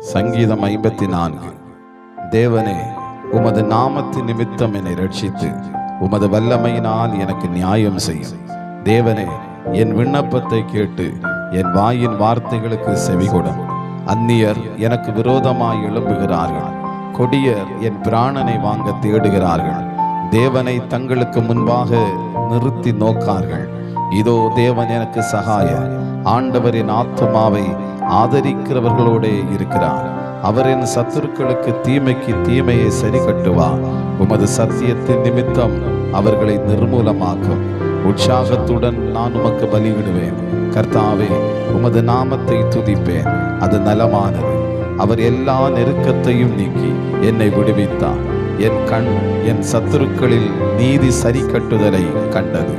சங்கீதம் ஐம்பத்தி நான்கு தேவனே உமது நாமத்து நிமித்தம் என்னை ரட்சித்து உமது வல்லமையினால் எனக்கு நியாயம் செய்யும். தேவனே என் விண்ணப்பத்தை கேட்டு என் வாயின் வார்த்தைகளுக்கு செவிகொடும் அந்நியர் எனக்கு விரோதமாய் எழும்புகிறார்கள். கொடியர் என் பிராணனை வாங்க தேடுகிறார்கள். தேவனை தங்களுக்கு முன்பாக நிறுத்தி நோக்கார்கள். இதோ தேவன் எனக்கு சகாய ஆண்டவரின் ஆத்மாவை ஆதரிக்கிறவர்களோடே இருக்கிறார். அவரின் சத்துருக்களுக்கு தீமைக்கு தீமையை சரி கட்டுவார் உமது சத்தியத்தின் நிமித்தம் அவர்களை நிர்மூலமாக்கும். உற்சாகத்துடன் நான் உமக்கு பலிவிடுவேன் கர்த்தாவே உமது நாமத்தை துதிப்பேன். அது நலமானது. அவர் எல்லா நெருக்கத்தையும் நீக்கி என்னை விடுவித்தார். என் கண் என் சத்துருக்களில் நீதி சரி கட்டுதலை கண்டது.